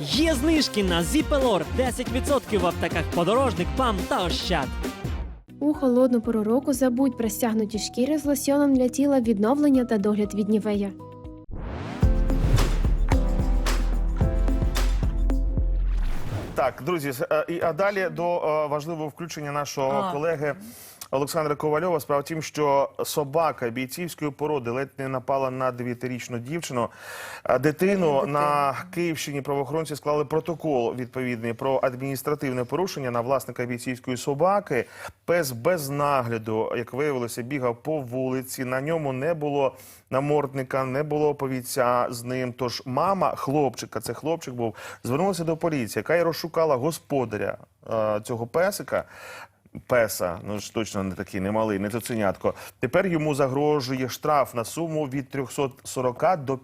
Є знижки на Зіпелор 10% в аптеках подорожник, ПАМ та Ощад. У холодну пору року забудь про стягнуті шкіри з лосьоном для тіла відновлення та догляд від нівея. Так, друзі, е, і а далі до е, важливого включення нашого А. колеги Олександра Ковальова. Справа в тім, що собака бійцівської породи ледь не напала на дев'ятирічну дівчину. Дитину на Київщині правоохоронці склали протокол відповідний про адміністративне порушення на власника бійцівської собаки. Пес без нагляду, як виявилося, бігав по вулиці. На ньому не було намордника, не було повідця з ним. Тож мама хлопчика, це хлопчик був, звернулася до поліції, яка й розшукала господаря е, цього песика. Песа, ну ж точно не такий немалий, не цуценятко. Тепер йому загрожує штраф на суму від 340 до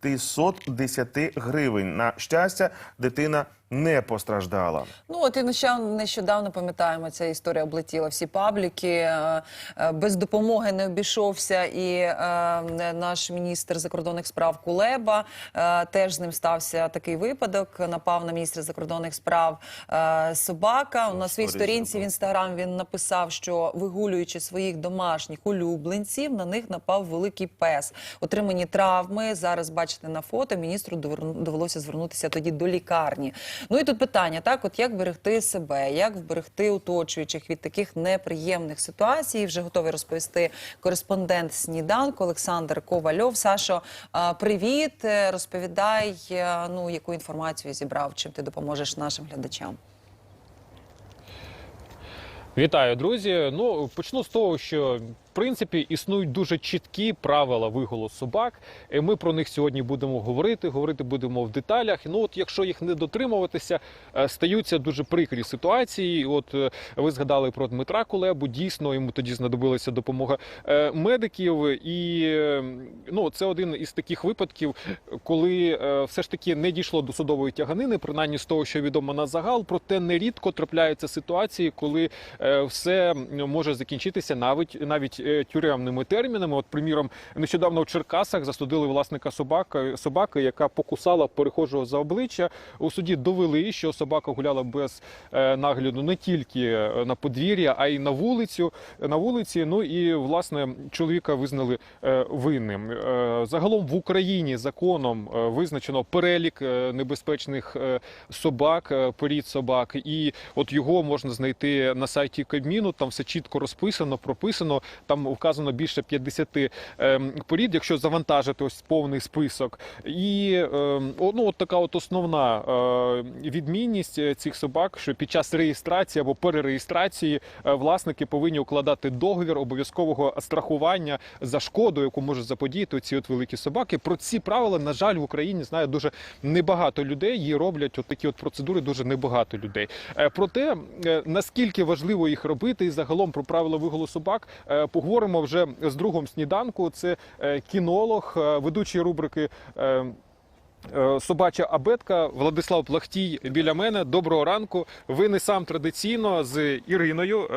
510 гривень. На щастя, дитина не постраждала. Ну от і нещодавно, нещодавно пам'ятаємо, ця історія облетіла всі пабліки. Е, е, Без допомоги не обійшовся і е, наш міністр закордонних справ Кулеба. Теж з ним стався такий випадок. Напав на міністра закордонних справ собака. На своїй сторінці в інстаграм він написав, що вигулюючи своїх домашніх улюбленців, на них напав великий пес. Отримані травми. Зараз бачите на фото. Міністру довелося звернутися тоді до лікарні. Ну і тут питання: так, от як берегти себе, як вберегти оточуючих від таких неприємних ситуацій. Вже готовий розповісти кореспондент сніданку Олександр Ковальов. Сашо, привіт. Е, Розповідай, е, ну яку інформацію зібрав, чим ти допоможеш нашим глядачам. Вітаю, друзі. Ну почну з того, що в принципі існують дуже чіткі правила вигулу собак. Ми про них сьогодні будемо говорити. Говорити будемо в деталях. Ну от якщо їх не дотримуватися, е, стаються дуже прикрі ситуації. От е, ви згадали про Дмитра Кулебу. Дійсно, йому тоді знадобилася допомога е, медиків. І е, ну це один із таких випадків, коли все ж таки не дійшло до судової тяганини, принаймні з того, що відомо на загал. Проте нерідко трапляються ситуації, коли все може закінчитися навіть навіть тюремними термінами. От, приміром, нещодавно в Черкасах засудили власника собаки, собаки, яка покусала перехожого за обличчя. У суді довели, що собака гуляла без е, нагляду не тільки е, на подвір'я, а й на вулицю. На вулиці. Ну і власне чоловіка визнали е, винним. Е, Загалом в Україні законом е, визначено перелік е, небезпечних е, собак, е, порід собак, і от його можна знайти на сайті Кабміну. Там все чітко розписано, прописано. Там вказано більше 50 ем, порід, якщо завантажити ось повний список. І ем, ну, от така от основна е, відмінність е, цих собак, що під час реєстрації або перереєстрації е, власники повинні укладати договір обов'язкового страхування за шкоду, яку можуть заподіяти ці от великі собаки. Про ці правила, на жаль, в Україні знає дуже небагато людей. Її роблять от такі от процедури дуже небагато людей. Е, Проте е, наскільки важливо їх робити, і загалом про правила вигулу собак е, поговоримо вже з другом сніданку. Це е, кінолог, е, ведучий рубрики. е, Собача абетка Владислав Плахтій біля мене. Доброго ранку. Ви не сам традиційно з Іриною,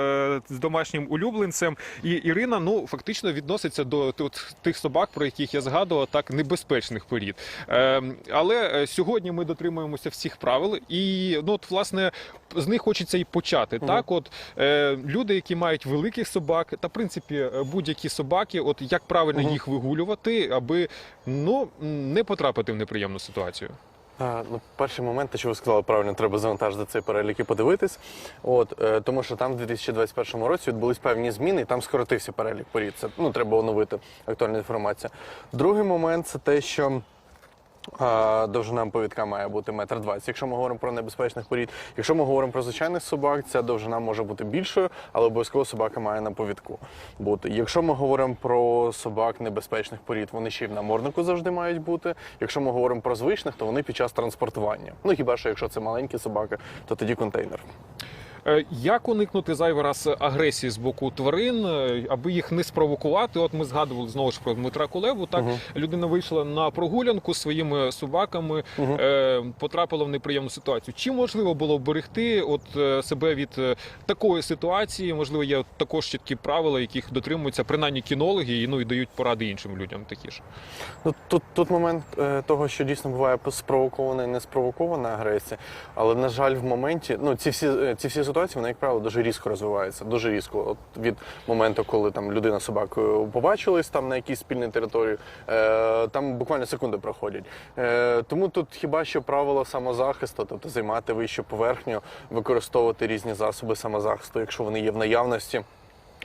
з домашнім улюбленцем. І Ірина ну фактично відноситься до тих собак, про яких я згадував, так небезпечних порід. Е, Але сьогодні ми дотримуємося всіх правил, і ну от власне з них хочеться і почати. Так, от е, люди, які мають великих собак, та в принципі е, будь-які собаки, от як правильно їх вигулювати, аби ну не потрапити в неприємну ситуацію. А, ну, перший момент, те, що ви сказали правильно, треба завантажити цей перелік і подивитись. От, е, тому що там в 2021 році відбулись певні зміни, і там скоротився перелік порід. Це ну, треба оновити актуальна інформація. Другий момент це те, що. Довжина повідка має бути метр двадцять. Якщо ми говоримо про небезпечних порід, якщо ми говоримо про звичайних собак, ця довжина може бути більшою, але обов'язково собака має на повідку бути. Якщо ми говоримо про собак небезпечних порід, вони ще й в наморднику завжди мають бути. Якщо ми говоримо про звичних, то вони під час транспортування. Ну хіба що якщо це маленькі собаки, то тоді контейнер. Е, Як уникнути зайвий раз агресії з боку тварин, е, аби їх не спровокувати? От ми згадували знову ж про Дмитра Кулеву. Так людина вийшла на прогулянку зі своїми собаками, е, потрапила в неприємну ситуацію. Чи можливо було берегти от себе від такої ситуації? Можливо, є також чіткі правила, яких дотримуються принаймні кінологи, і ну і дають поради іншим людям такі ж. Ну, тут, тут момент того, що дійсно буває спровокована і неспровокована агресія. Але, на жаль, в моменті, ну, ці всі, ці всі ситуації, вона, як правило, дуже різко розвивається. Дуже різко. От від моменту, коли там людина з собакою побачились там на якійсь спільній території, е, там буквально секунди проходять. Е, тому тут хіба що правило самозахисту, тобто займати вищу поверхню, використовувати різні засоби самозахисту, якщо вони є в наявності.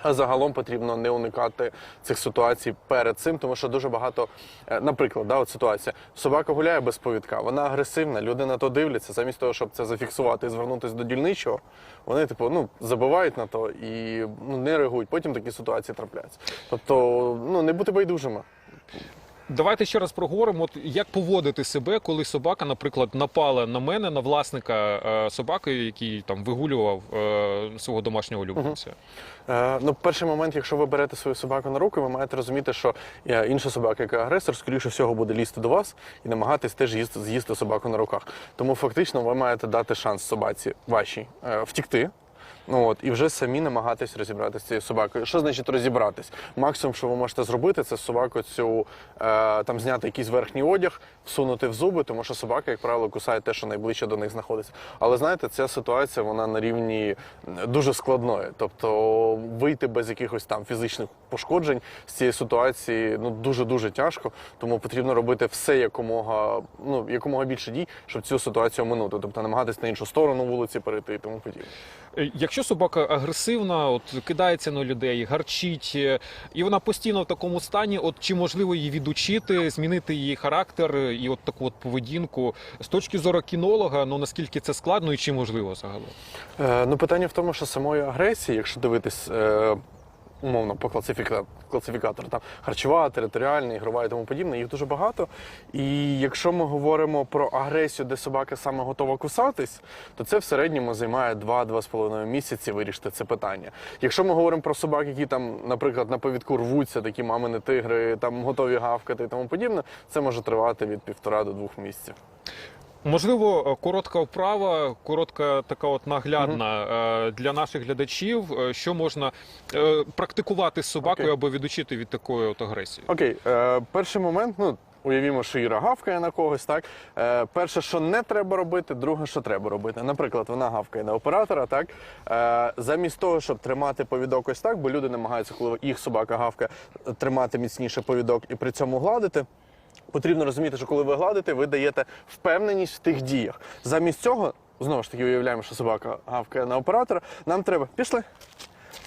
А загалом потрібно не уникати цих ситуацій перед цим, тому що дуже багато, е, наприклад, да, от ситуація. Собака гуляє без повідка, вона агресивна, люди на то дивляться. Замість того, щоб це зафіксувати і звернутися до дільничого, вони типу ну забивають на то і ну не реагують. Потім такі ситуації трапляються. Тобто, ну не бути байдужими. Давайте ще раз проговоримо, от як поводити себе, коли собака, наприклад, напала на мене, на власника е, собаки, який там вигулював е, свого домашнього улюбленця. Е, ну, перший момент, якщо ви берете свою собаку на руки, ви маєте розуміти, що е, інша собака, яка агресор, скоріше всього буде лізти до вас і намагатись теж їсти, з'їсти собаку на руках. Тому фактично ви маєте дати шанс собаці вашій е, втікти. Ну от і вже самі намагатись розібратися з цією собакою. Що значить розібратись? Максимум, що ви можете зробити, це собаку цю е, там зняти якийсь верхній одяг, всунути в зуби, тому що собака, як правило, кусає те, що найближче до них знаходиться. Але знаєте, ця ситуація вона на рівні дуже складної. Тобто вийти без якихось там фізичних пошкоджень з цієї ситуації ну дуже дуже тяжко. Тому потрібно робити все якомога ну якомога більше дій, щоб цю ситуацію оминути. Тобто намагатись на іншу сторону вулиці перейти і тому подібне. Е, Якщо собака агресивна, от кидається на людей, гарчить, е, і вона постійно в такому стані, от чи можливо її відучити, змінити її характер е, і от таку от поведінку з точки зору кінолога, ну наскільки це складно і чи можливо загалом? Е, ну, питання в тому, що самої агресії, якщо дивитись е, умовно по класифіка... класифікатору, там харчова, територіальна, ігрова і тому подібне, їх дуже багато. І якщо ми говоримо про агресію, де собака саме готова кусатись, то це в середньому займає 2-2,5 місяці вирішити це питання. Якщо ми говоримо про собак, які там, наприклад, на повідку рвуться, такі мамини тигри, там готові гавкати і тому подібне, це може тривати від півтора до двох місяців. Можливо, е, коротка вправа, коротка така от наглядна е, для наших глядачів, е, що можна практикувати з собакою Окей. або відучити від такої от агресії. Окей, е, перший момент, ну. Уявімо, що Іра гавкає на когось, так? Е, перше, що не треба робити, друге, що треба робити. Наприклад, вона гавкає на оператора, так? Е, замість того, щоб тримати повідок ось так, бо люди намагаються, коли їх собака гавкає, тримати міцніше повідок і при цьому гладити. Потрібно розуміти, що коли ви гладите, ви даєте впевненість в тих діях. Замість цього, знову ж таки, уявляємо, що собака гавкає на оператора. Нам треба пішли.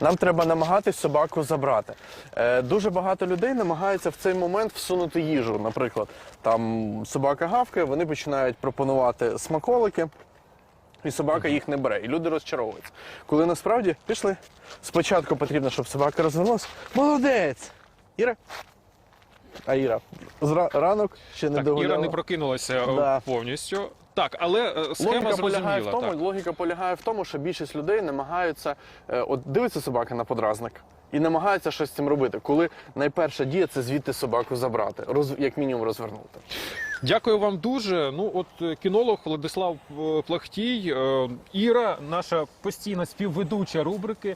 Нам треба намагатись собаку забрати. Е, дуже багато людей намагаються в цей момент всунути їжу. Наприклад, там собака гавкає, вони починають пропонувати смаколики, і собака їх не бере. І люди розчаровуються. Коли насправді пішли. Спочатку потрібно, щоб собака розвернулася. Молодець! Іра. А Іра, зра- ранок ще не Так. Іра не прокинулася е, Да. повністю. Так, але е, схема Логіка полягає, в тому, Так. логіка полягає в тому, що більшість людей намагаються, е, от дивиться собака на подразник і намагаються щось з цим робити. Коли найперша дія це звідти собаку забрати, роз, як мінімум розвернути. Дякую вам дуже. Ну, от е, кінолог Владислав е, Плахтій, е, Іра, наша постійна співведуча рубрики.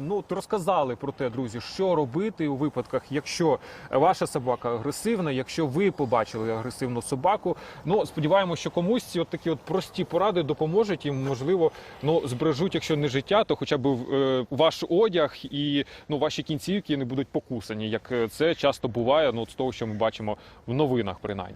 Ну, от розказали про те, друзі, що робити у випадках, якщо ваша собака агресивна, якщо ви побачили агресивну собаку. Ну, сподіваємося, що комусь ці от такі от прості поради допоможуть і, можливо, ну збережуть, якщо не життя, то хоча б ваш одяг і ну ваші кінцівки не будуть покусані, як це часто буває. Ну, от з того, що ми бачимо в новинах, принаймні.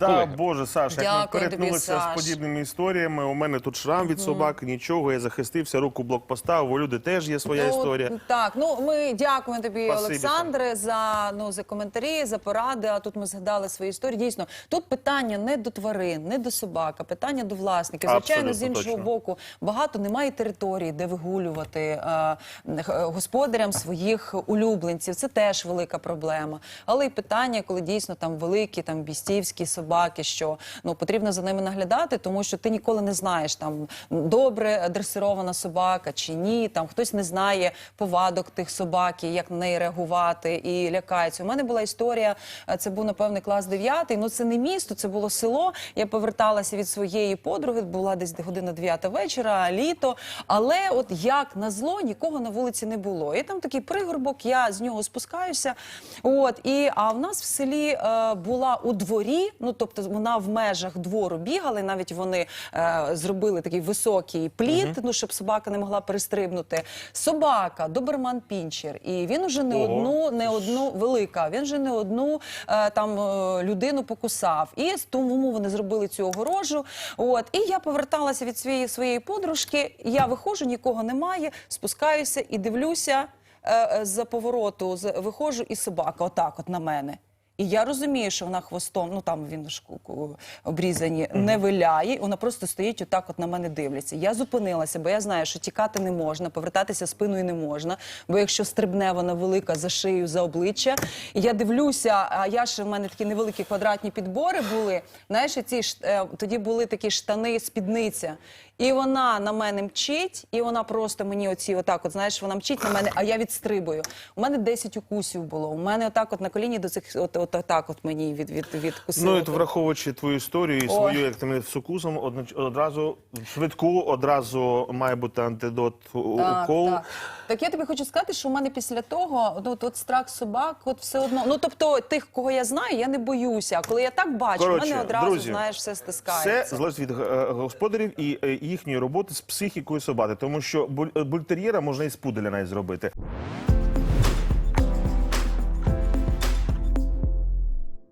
Та Колеги. Боже, Саш, як ми Дякую тобі, перетнулися Саш. з подібними історіями. У мене тут шрам від собаки, нічого, я захистився, руку в блок. У люди теж є своя Ну, історія. Так, ну ми дякуємо тобі, Спасибі, Олександре, за ну за коментарі, за поради. А тут ми згадали свої історії. Дійсно, тут питання не до тварин, не до собак, а питання до власників. Звичайно, з Абсолютно іншого точно. боку, багато немає території, де вигулювати е, х- господарям своїх улюбленців. Це теж велика проблема. Але і питання, коли дійсно там великі, там бістівські собаки. Собаки, що ну потрібно за ними наглядати, тому що ти ніколи не знаєш там добре дресирована собака чи ні. Там хтось не знає повадок тих собак, і як на неї реагувати і лякається. У мене була історія. е, Це був напевне клас 9, Ну це не місто, це було село. Я поверталася від своєї подруги. Була десь година 9 вечора, літо. Але от як на зло нікого на вулиці не було. І там такий пригорбок, я з нього спускаюся. От і а в нас в селі е, була у дворі. Ну тобто вона в межах двору бігала. і Навіть вони е, зробили такий високий плід, ну щоб собака не могла перестрибнути. Собака, доберман пінчер, і він уже не Ого. одну, не одну велика. Він вже не одну е, там е, людину покусав. І з тому вони зробили цю огорожу. От і я поверталася від своєї своєї подружки. Я виходжу, нікого немає, спускаюся і дивлюся е, е, з-за повороту. З виходжу, і собака, отак, от на мене. І я розумію, що вона хвостом, ну там він ж обрізані, не виляє. Вона просто стоїть отак, от на мене дивляться. Я зупинилася, бо я знаю, що тікати не можна, повертатися спиною не можна. Бо якщо стрибне вона велика за шию, за обличчя, і я дивлюся, а я ще в мене такі невеликі квадратні підбори були. Знаєш, ці е, тоді були такі штани, спідниця. І вона на мене мчить, і вона просто мені оці, отак, от знаєш, вона мчить на мене, а я відстрибую. У мене 10 укусів було. У мене отак, от на коліні до цих, от, от, отак, от мені від, від, відкусило. Ну, і враховуючи твою історію і Ой. свою, як ти мене укусом, одноч- одразу швидку, одразу має бути антидот у- Так, укол. так. так я тобі хочу сказати, що у мене після того ну, от, от страх собак, от все одно. Ну тобто тих, кого я знаю, я не боюся. А коли я так бачу, Коротше, мене одразу друзі, знаєш все стискається. Все залежить від е, господарів і е, їхньої роботи з психікою собаки, тому що буль- бультер'єра можна і з пуделя навіть зробити.